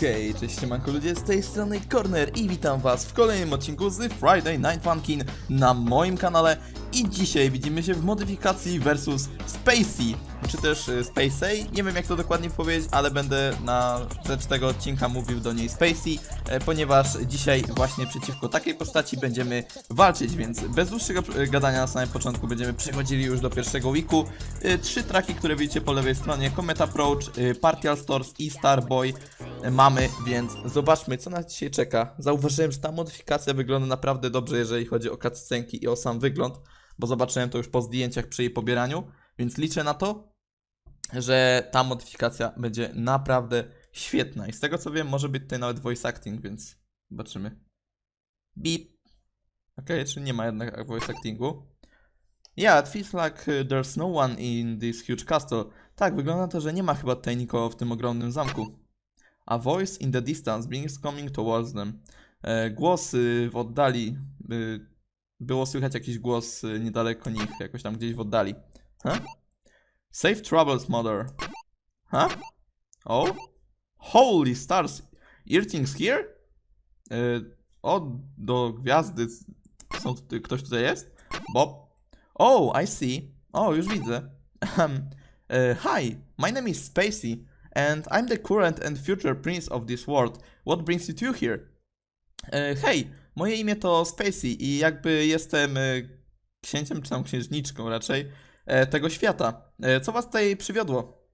Hej, cześć siemanko ludzie, z tej strony Corner i witam was w kolejnym odcinku z Friday Night Funkin na moim kanale. I dzisiaj widzimy się w modyfikacji versus Spacey, czy też y, Spacey, nie wiem jak to dokładnie powiedzieć, ale będę na rzecz tego odcinka mówił do niej Spacey, e, ponieważ dzisiaj właśnie przeciwko takiej postaci będziemy walczyć, więc bez dłuższego y, gadania na samym początku będziemy przechodzili już do pierwszego weeku. Y, Trzy traki, które widzicie po lewej stronie, Comet Approach, Partial Stores i Starboy mamy, więc zobaczmy co nas dzisiaj czeka. Zauważyłem, że ta modyfikacja wygląda naprawdę dobrze, jeżeli chodzi o cutscenki i o sam wygląd, bo zobaczyłem to już po zdjęciach przy jej pobieraniu, więc liczę na to, że ta modyfikacja będzie naprawdę świetna. I z tego co wiem, może być tutaj nawet voice acting, więc zobaczymy. Beep. Okej, czyli nie ma jednak voice actingu. Yeah, it feels like there's no one in this huge castle. Tak, wygląda to, że nie ma chyba tutaj nikogo w tym ogromnym zamku. A voice in the distance begins coming towards them. E, głos y, w oddali. Było słychać jakiś głos y, niedaleko nich, jakoś tam gdzieś w oddali. Huh? Safe travels, mother. Huh? Oh? Holy stars! Earthings here? E, o, do gwiazdy. Są, ktoś tutaj jest? Bob? Oh, I see. O, już widzę. Hi, my name is Spacey, and I'm the current and future prince of this world. What brings you two here? E, hej, moje imię to Spacey i jakby jestem e, księciem, czy tam księżniczką raczej, e, tego świata. E, co was tutaj przywiodło?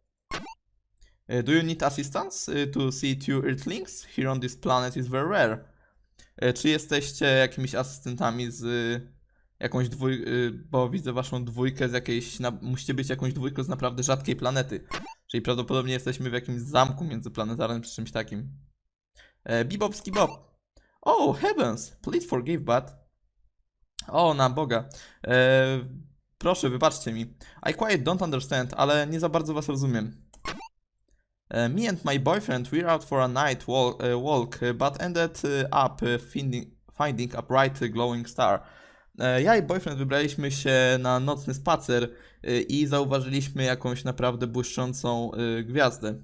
E, do you need assistance to see two Earthlings? Here on this planet is very rare. Czy jesteście jakimiś asystentami z jakąś dwójką, bo widzę waszą dwójkę z jakiejś, na, musicie być jakąś dwójką z naprawdę rzadkiej planety. Czyli prawdopodobnie jesteśmy w jakimś zamku międzyplanetarnym czy czymś takim. E, Bebop Skibop. Oh, heavens, please forgive, but... O, na Boga. E, proszę, wybaczcie mi. I quite don't understand, ale nie za bardzo was rozumiem. E, me and my boyfriend, we're out for a night walk, uh, walk uh, but ended uh, up uh, finding, finding a bright uh, glowing star. E, Ja i boyfriend wybraliśmy się na nocny spacer y, i zauważyliśmy jakąś naprawdę błyszczącą y, gwiazdę.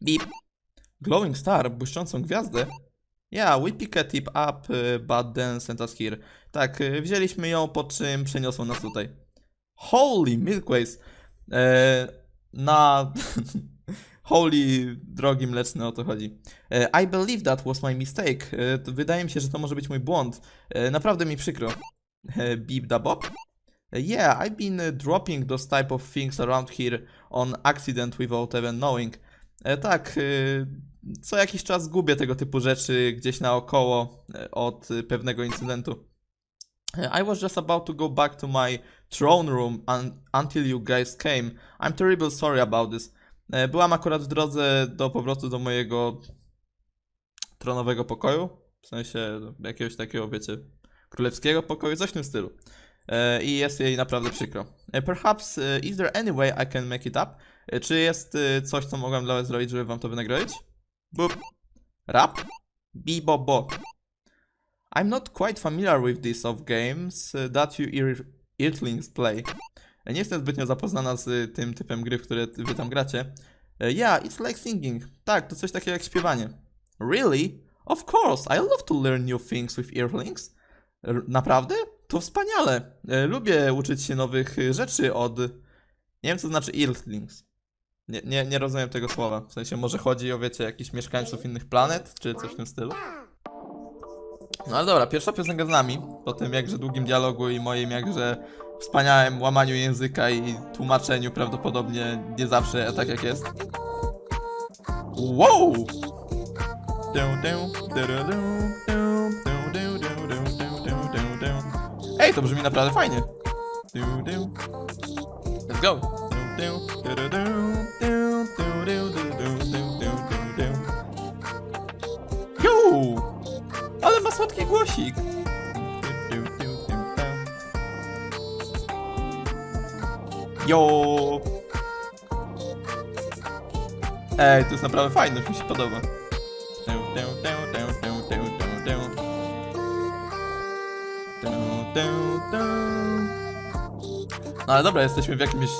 Beep. Glowing star, błyszczącą gwiazdę? Yeah, we pick a tip up, but then sent us here. Tak, wzięliśmy ją, po czym przeniosło nas tutaj. Holy Milkways! E, na... Holy, drogi mleczny, o to chodzi. E, I believe that was my mistake. E, wydaje mi się, że to może być mój błąd. E, naprawdę mi przykro. Beep da Bob? Yeah, I've been dropping those type of things around here on accident without even knowing. Tak, co jakiś czas gubię tego typu rzeczy gdzieś naokoło od pewnego incydentu. I was just about to go back to my throne room un until you guys came. I'm terribly sorry about this. E, Byłam akurat w drodze do powrotu do mojego tronowego pokoju. W sensie jakiegoś takiego, wiecie, królewskiego pokoju, coś w tym stylu. E, I jest jej naprawdę przykro. E, Perhaps, is there any way I can make it up? Czy jest coś, co mogłem dla was zrobić, żeby wam to wynagrodzić? Bup. Rap? Bibobo. I'm not quite familiar with this of games that you ear Earthlings play. Nie jestem zbytnio zapoznana z e, tym typem gry, w które wy tam gracie. E, Yeah, it's like singing. Tak, to coś takiego jak śpiewanie. Really? Of course, I love to learn new things with Earthlings. R- naprawdę? To wspaniale. E, Lubię uczyć się nowych e, rzeczy od... Nie wiem, co znaczy Earthlings. Nie, nie, nie rozumiem tego słowa. W sensie, może chodzi o, wiecie, jakichś mieszkańców innych planet, czy coś w tym stylu? No ale dobra, pierwsza piosenka z nami, po tym jakże długim dialogu i moim jakże wspaniałym łamaniu języka i tłumaczeniu prawdopodobnie nie zawsze tak jak jest. Wow! Ej, to brzmi naprawdę fajnie. Let's go! Yo! Ale ma słodki głosik! Jo! Ej, to jest naprawdę fajne, mi się podoba. No ale dobra, jesteśmy w jakimś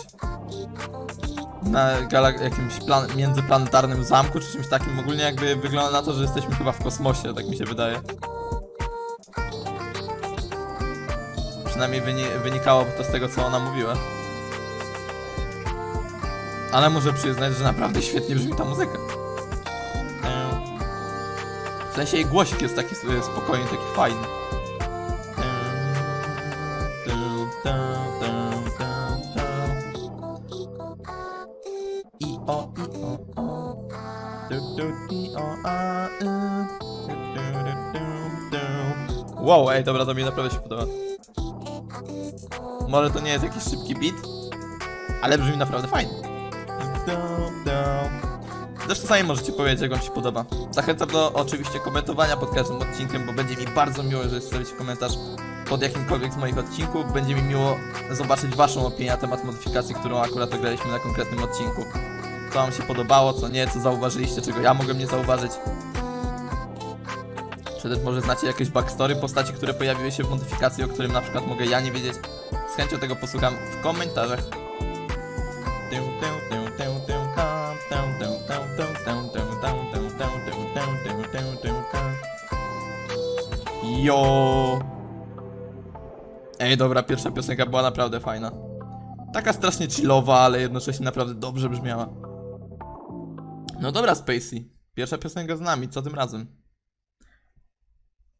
na jakimś plan- międzyplanetarnym zamku czy czymś takim. Ogólnie jakby wygląda na to, że jesteśmy chyba w kosmosie, tak mi się wydaje. Przynajmniej wyni- wynikało to z tego, co ona mówiła. Ale muszę przyznać, że naprawdę świetnie brzmi ta muzyka. W sensie jej głosik jest taki spokojny, taki fajny. Wow, ej, dobra, to mi naprawdę się podoba. Może to nie jest jakiś szybki beat, ale brzmi naprawdę fajnie. Du. Zresztą sami możecie powiedzieć, jak wam się podoba. Zachęcam do oczywiście komentowania pod każdym odcinkiem, bo będzie mi bardzo miło, jeżeli zostawicie komentarz pod jakimkolwiek z moich odcinków. Będzie mi miło zobaczyć waszą opinię na temat modyfikacji, którą akurat ograliśmy na konkretnym odcinku. Co wam się podobało, co nie, co zauważyliście, czego ja mogłem nie zauważyć. Czy też może znacie jakieś backstory postaci, które pojawiły się w modyfikacji, o którym na przykład mogę ja nie wiedzieć. Z chęcią tego posłucham w komentarzach. Jo. Ej, dobra, pierwsza piosenka była naprawdę fajna. Taka strasznie chillowa, ale jednocześnie naprawdę dobrze brzmiała. No dobra, Spacey. Pierwsza piosenka z nami, co tym razem?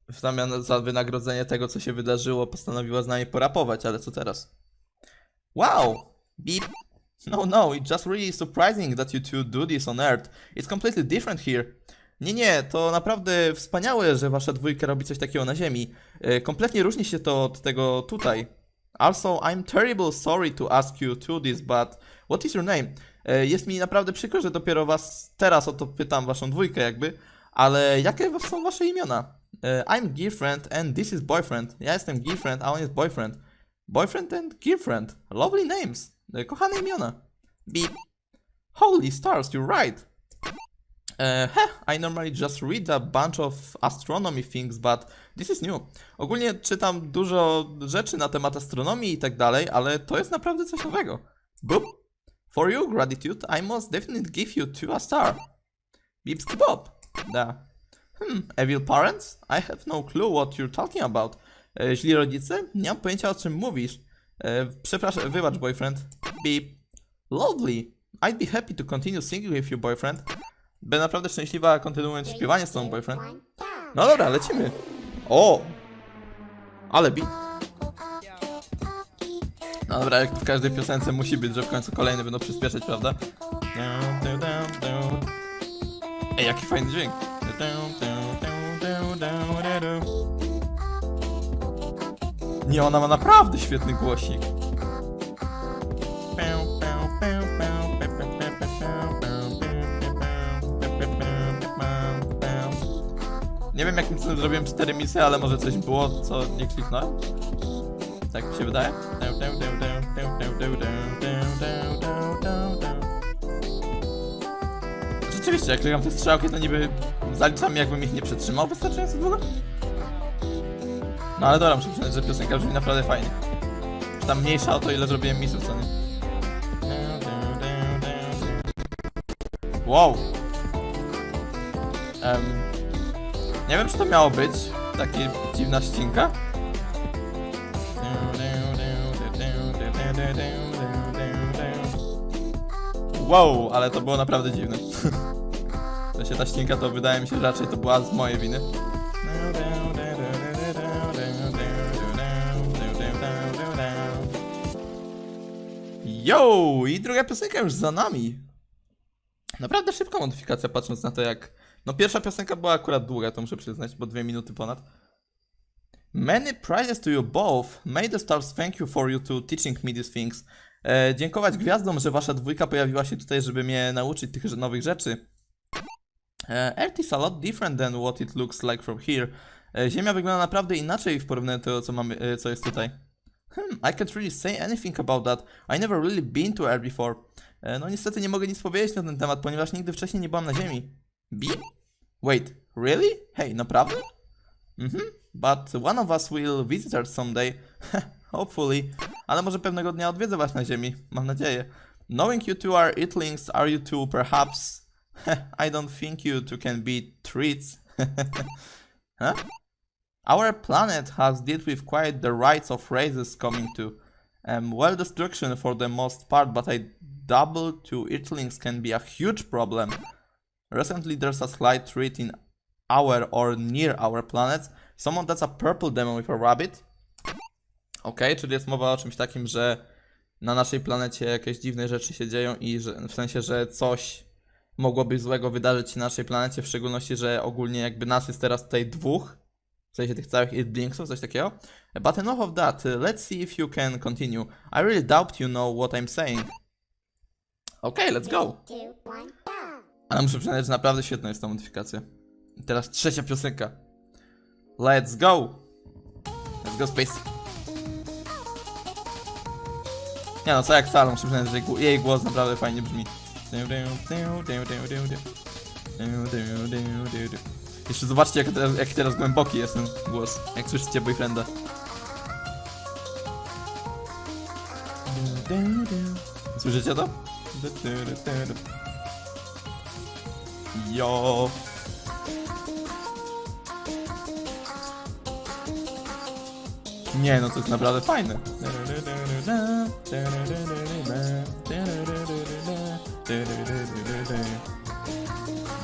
W zamian za wynagrodzenie tego, co się wydarzyło, postanowiła z nami porapować, ale co teraz? Wow! Beep! No, no, it's just really surprising that you two do this on Earth. It's completely different here. Nie, nie, to naprawdę wspaniałe, że wasza dwójka robi coś takiego na Ziemi. E, Kompletnie różni się to od tego tutaj. Also, I'm terrible sorry to ask you to this, but what is your name? E, Jest mi naprawdę przykro, że dopiero was teraz o to pytam, waszą dwójkę jakby, ale jakie są wasze imiona? E, I'm girlfriend and this is boyfriend. Ja jestem girlfriend, a on jest boyfriend. Boyfriend and girlfriend. Lovely names. Kochane imiona. Beep. Holy stars, you're right. Uh, heh, I normally just read a bunch of astronomy things, but this is new. Ogólnie czytam dużo rzeczy na temat astronomii i tak dalej, ale to jest naprawdę coś nowego. Boop. For your gratitude, I must definitely give you two a star. Bipski Bob. Da. Hmm, evil parents? I have no clue what you're talking about. E, źli rodzice? Nie mam pojęcia o czym mówisz. E, przepraszam, wybacz boyfriend. Beep. Lovely. I'd be happy to continue singing with you, boyfriend. Będę naprawdę szczęśliwa kontynuując śpiewanie z tobą, boyfriend. No dobra, lecimy. O! Ale beat. No dobra, jak w każdej piosence musi być, że w końcu kolejne będą przyspieszać, prawda? Ej, jaki fajny dźwięk. Nie, ona ma naprawdę świetny głosik. Nie wiem jakim cudem zrobiłem 4 misje, ale może coś było, co nie kliknąłem? Tak mi się wydaje. Rzeczywiście, jak klikam te strzałki, to niby zaliczam jakbym ich nie przetrzymał wystarczająco długo. No ale dobra, muszę przyznać, że piosenka brzmi naprawdę fajnie. Czy tam mniejsza o to, ile zrobiłem misów, co nie? Wow. Em, nie wiem, czy to miało być takie dziwna ścinka. Wow, ale to było naprawdę dziwne. W sensie ta ścinka to wydaje mi się raczej to była z mojej winy. Yo! I druga piosenka już za nami. Naprawdę szybka modyfikacja, patrząc na to jak... No pierwsza piosenka była akurat długa, to muszę przyznać, bo dwie minuty ponad. Many prizes to you both. May the stars thank you for you to teaching me these things. E, dziękować gwiazdom, że wasza dwójka pojawiła się tutaj, żeby mnie nauczyć tych nowych rzeczy. E, Earth is a lot different than what it looks like from here. E, Ziemia wygląda naprawdę inaczej w porównaniu do tego, co, mamy, e, co jest tutaj. Hmm, I can't really say anything about that. I never really been to Earth before. E, No niestety nie mogę nic powiedzieć na ten temat, ponieważ nigdy wcześniej nie byłam na Ziemi. Beep? Wait, really? Hej, naprawdę? Mhm, but one of us will visit Earth someday. Hopefully. Ale może pewnego dnia odwiedzę was na Ziemi, mam nadzieję. Knowing you two are eatlings, are you two perhaps? I don't think you two can be treats. huh? Our planet has dealt with quite the rights of races coming to. Um, well, destruction for the most part, but I double earthlings can be a huge problem. Recently, there's a slight threat in our or near our planet. Someone that's a purple demon with a rabbit. Okej, czyli jest mowa o czymś takim, że na naszej planecie jakieś dziwne rzeczy się dzieją i że, w sensie, że coś mogłoby złego wydarzyć się na naszej planecie, w szczególności, że ogólnie jakby nas jest teraz tutaj dwóch, w sensie tych całych Earthblingsów, coś takiego. But enough of that, let's see if you can continue. I really doubt you know what I'm saying. Okay, let's go. two, go! Ale muszę przyznać, że naprawdę świetna jest ta modyfikacja. I teraz trzecia piosenka. Let's go! Let's go Space. Nie no, co jak Salą, muszę przyznać, że jej głos naprawdę fajnie brzmi. Jeszcze zobaczcie, jak teraz, jak teraz głęboki jest ten głos, jak słyszycie boyfrienda. Słyszycie to? Jo. Nie, no to jest naprawdę fajne.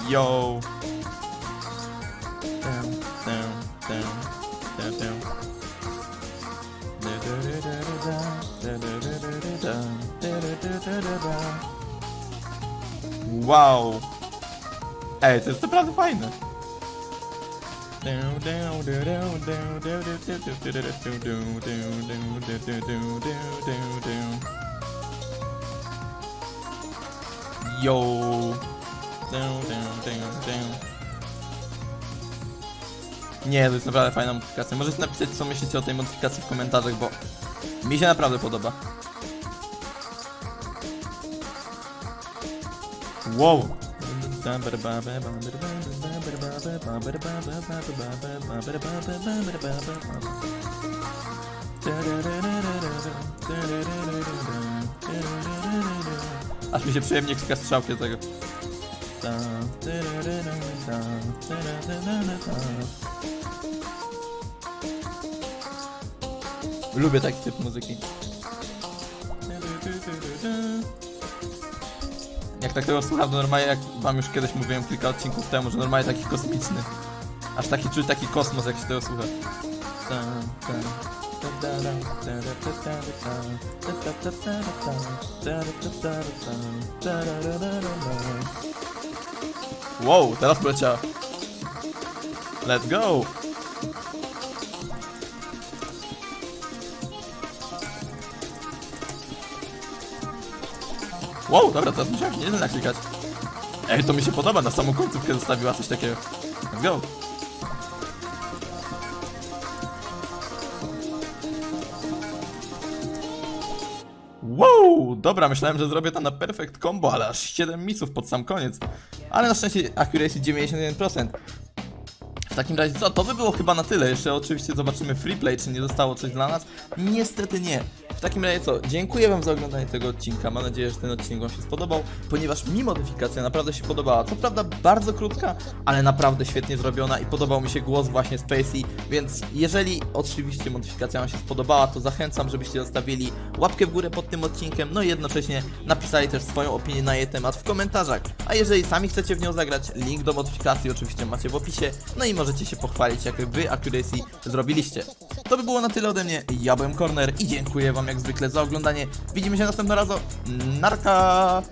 Yo. Wow. Ej, to jest naprawdę fajne. Yo. Nie, to jest naprawdę fajna modyfikacja. Możecie napisać, co myślicie o tej modyfikacji w komentarzach, bo mi się naprawdę podoba. Wow. Aż mi się przyjemnie klika strzałki do tego. Lubię taki typ muzyki. Jak tak tego słucham, to normalnie jak wam już kiedyś mówiłem kilka odcinków temu, że normalnie taki kosmiczny. Aż taki czuć taki kosmos jak się tego słucha. Wow, teraz poleciała. Let's go! Wow, dobra, teraz musiałem nie naklikać. Ej, to mi się podoba, na samą końcówkę zostawiła coś takiego. Let's go! Wow, dobra, myślałem, że zrobię to na perfect combo, ale aż 7 misów pod sam koniec. Ale na szczęście accuracy 91%. W takim razie co, to by było chyba na tyle. Jeszcze oczywiście zobaczymy freeplay, czy nie zostało coś dla nas. Niestety nie. Takim razie co, dziękuję wam za oglądanie tego odcinka. Mam nadzieję, że ten odcinek wam się spodobał, ponieważ mi modyfikacja naprawdę się podobała. Co prawda bardzo krótka, ale naprawdę świetnie zrobiona i podobał mi się głos właśnie Spacey, więc jeżeli oczywiście modyfikacja wam się spodobała, to zachęcam, żebyście zostawili łapkę w górę pod tym odcinkiem, no i jednocześnie napisali też swoją opinię na jej temat w komentarzach. A jeżeli sami chcecie w nią zagrać, link do modyfikacji oczywiście macie w opisie, no i możecie się pochwalić, jak wy accuracy zrobiliście. To by było na tyle ode mnie, ja byłem Corner i dziękuję wam jak zwykle za oglądanie. Widzimy się następnym razem. Narka!